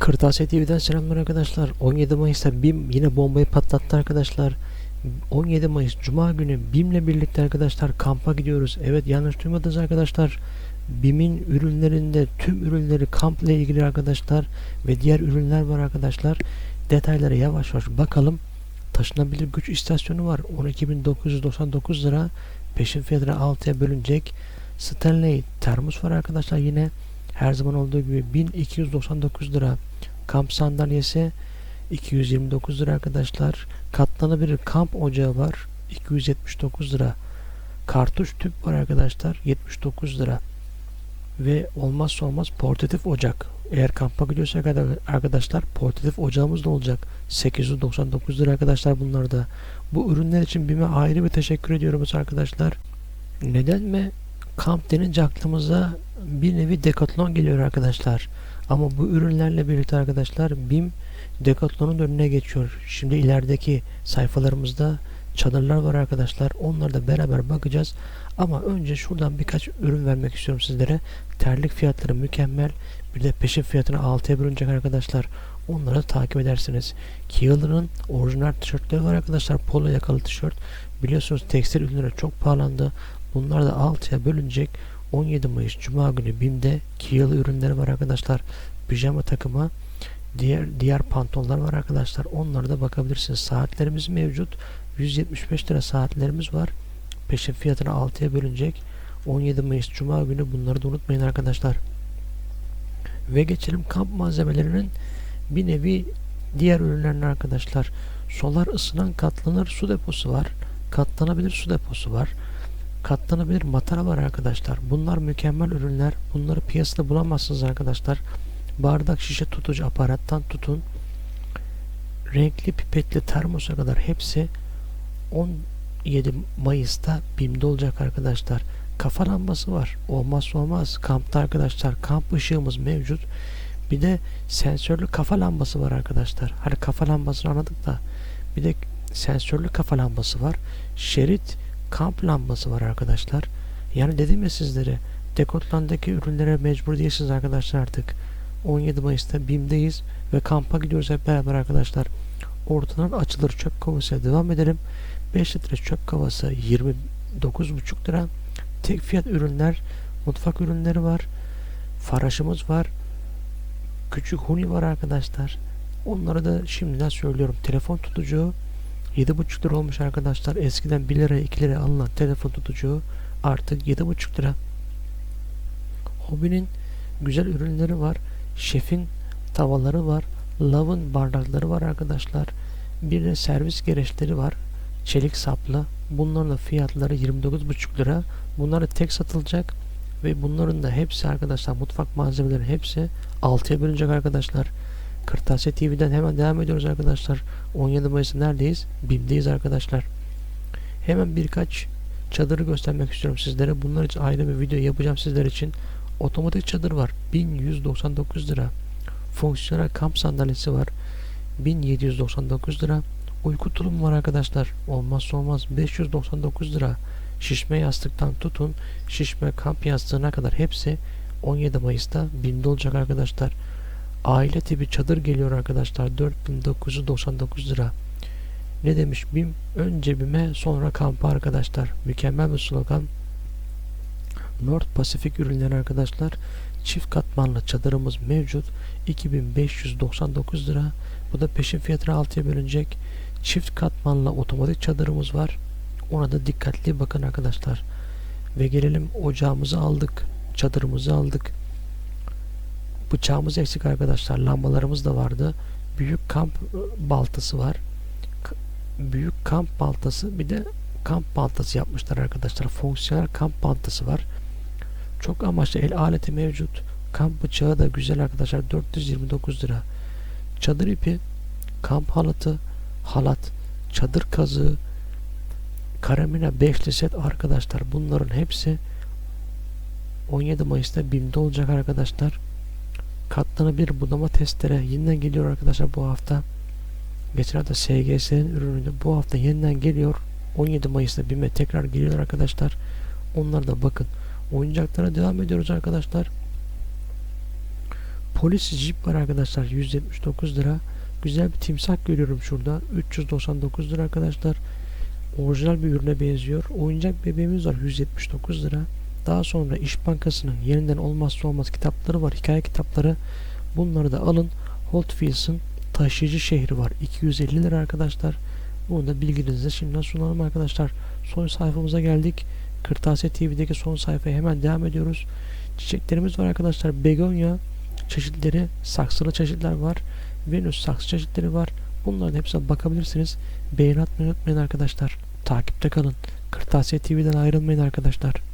Kırtasiye TV'den selamlar arkadaşlar. 17 Mayıs'ta BİM yine bombayı patlattı arkadaşlar. 17 Mayıs Cuma günü BİM'le birlikte arkadaşlar kampa gidiyoruz. Evet yanlış duymadınız arkadaşlar. BİM'in ürünlerinde tüm ürünleri kampla ilgili arkadaşlar ve diğer ürünler var arkadaşlar. Detaylara yavaş yavaş bakalım. Taşınabilir güç istasyonu var. 12.999 lira. Peşin fiyatına 6'ya bölünecek. Stanley termos var arkadaşlar yine. Her zaman olduğu gibi 1299 lira. Kamp sandalyesi 229 lira arkadaşlar. Katlanabilir kamp ocağı var. 279 lira. Kartuş tüp var arkadaşlar. 79 lira. Ve olmazsa olmaz portatif ocak. Eğer kampa gidiyorsak arkadaşlar portatif ocağımız da olacak. 899 lira arkadaşlar bunlar da. Bu ürünler için BİM'e ayrı bir teşekkür ediyoruz arkadaşlar. Neden mi? Kamp denince aklımıza bir nevi Decathlon geliyor arkadaşlar. Ama bu ürünlerle birlikte arkadaşlar BİM Decathlon'un önüne geçiyor. Şimdi ilerideki sayfalarımızda çadırlar var arkadaşlar. Onları da beraber bakacağız. Ama önce şuradan birkaç ürün vermek istiyorum sizlere. Terlik fiyatları mükemmel. Bir de peşin fiyatını 6'ya bölünecek arkadaşlar. Onları takip edersiniz. Keeler'ın orijinal tişörtleri var arkadaşlar. Polo yakalı tişört. Biliyorsunuz tekstil ürünleri çok pahalandı. Bunlar da 6'ya bölünecek. 17 Mayıs Cuma günü BİM'de Keeler ürünleri var arkadaşlar. Pijama takımı diğer diğer pantolonlar var arkadaşlar. Onlara da bakabilirsiniz. Saatlerimiz mevcut. 175 lira saatlerimiz var. Peşin fiyatına 6'ya bölünecek. 17 Mayıs Cuma günü bunları da unutmayın arkadaşlar. Ve geçelim kamp malzemelerinin bir nevi diğer ürünlerine arkadaşlar. Solar ısınan katlanır su deposu var. Katlanabilir su deposu var. Katlanabilir matara var arkadaşlar. Bunlar mükemmel ürünler. Bunları piyasada bulamazsınız arkadaşlar. Bardak şişe tutucu aparattan tutun. Renkli pipetli termosa kadar hepsi 17 Mayıs'ta BİM'de olacak arkadaşlar. Kafa lambası var. Olmazsa olmaz. Kampta arkadaşlar kamp ışığımız mevcut. Bir de sensörlü kafa lambası var arkadaşlar. Hani kafa lambasını anladık da bir de sensörlü kafa lambası var. Şerit kamp lambası var arkadaşlar. Yani dedim ya sizlere Decathlon'daki ürünlere mecbur değilsiniz arkadaşlar artık. 17 Mayıs'ta BİM'deyiz ve kampa gidiyoruz hep beraber arkadaşlar. Ortadan açılır çöp kovasına devam edelim. 5 litre çöp kovası 29,5 lira. Tek fiyat ürünler, mutfak ürünleri var. Faraşımız var. Küçük huni var arkadaşlar. Onları da şimdiden söylüyorum. Telefon tutucu 7,5 lira olmuş arkadaşlar. Eskiden 1 lira 2 lira alınan telefon tutucu artık 7,5 lira. Hobinin güzel ürünleri var. Şefin tavaları var. Love'ın bardakları var arkadaşlar. Bir de servis gereçleri var. Çelik saplı. Bunların da fiyatları 29,5 lira. Bunlar da tek satılacak. Ve bunların da hepsi arkadaşlar mutfak malzemeleri hepsi 6'ya bölünecek arkadaşlar. Kırtasiye TV'den hemen devam ediyoruz arkadaşlar. 17 Mayıs'ta neredeyiz? BİM'deyiz arkadaşlar. Hemen birkaç çadırı göstermek istiyorum sizlere. Bunlar için ayrı bir video yapacağım sizler için. Otomatik çadır var. 1199 lira. Fonksiyonel kamp sandalyesi var. 1799 lira. Uyku tulumu var arkadaşlar. Olmazsa olmaz 599 lira. Şişme yastıktan tutun şişme kamp yastığına kadar hepsi 17 Mayıs'ta BİM'de olacak arkadaşlar. Aile tipi çadır geliyor arkadaşlar. 4999 lira. Ne demiş BİM? Önce BİM'e sonra kampa arkadaşlar. Mükemmel bir slogan. North Pasifik ürünleri arkadaşlar. Çift katmanlı çadırımız mevcut. 2599 lira. Bu da peşin fiyatına 6'ya bölünecek. Çift katmanlı otomatik çadırımız var. Ona da dikkatli bakın arkadaşlar. Ve gelelim ocağımızı aldık. Çadırımızı aldık. Bıçağımız eksik arkadaşlar. Lambalarımız da vardı. Büyük kamp baltası var. Büyük kamp baltası bir de kamp baltası yapmışlar arkadaşlar. Fonksiyonel kamp baltası var. Çok amaçlı el aleti mevcut. Kamp bıçağı da güzel arkadaşlar. 429 lira. Çadır ipi, kamp halatı, halat, çadır kazığı, karamina 5'li set arkadaşlar. Bunların hepsi 17 Mayıs'ta BİM'de olacak arkadaşlar. Katlanabilir budama testere yeniden geliyor arkadaşlar bu hafta. Geçen hafta SGS'nin ürünü bu hafta yeniden geliyor. 17 Mayıs'ta BİM'e tekrar geliyor arkadaşlar. Onlara da bakın. Oyuncaklara devam ediyoruz arkadaşlar. Polis Jeep var arkadaşlar 179 lira. Güzel bir timsah görüyorum şurada. 399 lira arkadaşlar. Orijinal bir ürüne benziyor. Oyuncak bebeğimiz var 179 lira. Daha sonra İş Bankası'nın yeniden olmazsa olmaz kitapları var. Hikaye kitapları. Bunları da alın. Holt Wheels'ın taşıyıcı şehri var. 250 lira arkadaşlar. Bunu da bilginize şimdiden sunalım arkadaşlar. Son sayfamıza geldik. Kırtasiye TV'deki son sayfaya hemen devam ediyoruz. Çiçeklerimiz var arkadaşlar. Begonya çeşitleri, saksılı çeşitler var. Venüs saksı çeşitleri var. Bunların hepsine bakabilirsiniz. Beğeni atmayı unutmayın arkadaşlar. Takipte kalın. Kırtasiye TV'den ayrılmayın arkadaşlar.